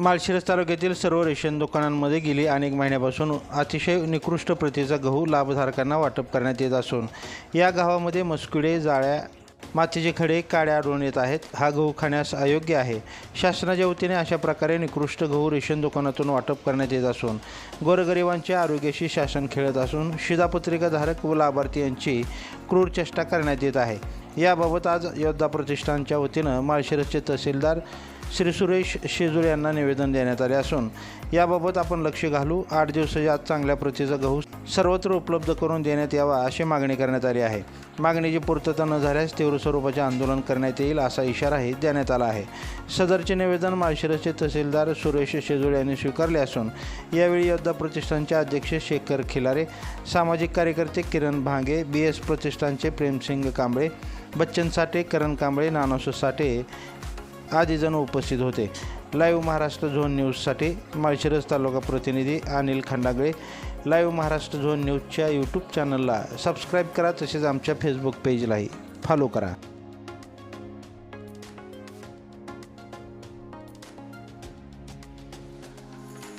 माळशिरस तालुक्यातील सर्व रेशन दुकानांमध्ये गेली अनेक महिन्यापासून अतिशय निकृष्ट प्रतीचा गहू लाभधारकांना वाटप करण्यात येत असून या गावामध्ये मस्किडे जाळ्या मातीचे खडे काड्या आढळून येत आहेत. हा गहू खाण्यास अयोग्य आहे. शासनाच्या वतीने अशा प्रकारे निकृष्ट गहू रेशन दुकानातून वाटप करण्यात येत असून गोरगरिबांच्या आरोग्याशी शासन खेळत असून शिधापत्रिकाधारक व लाभार्थी यांची क्रूर चेष्टा करण्यात येत आहे. याबाबत आज योद्धा प्रतिष्ठानच्या वतीनं माळशिरसचे तहसीलदार श्री सुरेश शेजूर यांना निवेदन देण्यात आले असून याबाबत आपण लक्ष घालू. आठ दिवसाच्या आत चांगल्या प्रतीचा गहू सर्वत्र उपलब्ध करून देण्यात यावा अशी मागणी करण्यात आली आहे. मागणीची पूर्तता न झाल्यास तीव्र स्वरूपाचे आंदोलन करण्यात येईल असा इशाराही देण्यात आला आहे. सदरचे निवेदन माळशिरसचे तहसीलदार सुरेश शेजूळ यांनी स्वीकारले असून यावेळी योद्धा प्रतिष्ठानचे अध्यक्ष शेखर खिलारे सामाजिक कार्यकर्ते किरण भांगे बी एस प्रतिष्ठानचे प्रेमसिंग कांबळे बच्चन साठे करण कांबळे नानासू साठे आदी जण उपस्थित होते. लाईव्ह महाराष्ट्र झोन न्यूजसाठी माळशिरस तालुका प्रतिनिधी अनिल खंडागळे. लाईव्ह महाराष्ट्र झोन न्यूजच्या यूट्यूब चॅनलला सबस्क्राईब करा तसेच आमच्या फेसबुक पेजलाही फॉलो करा.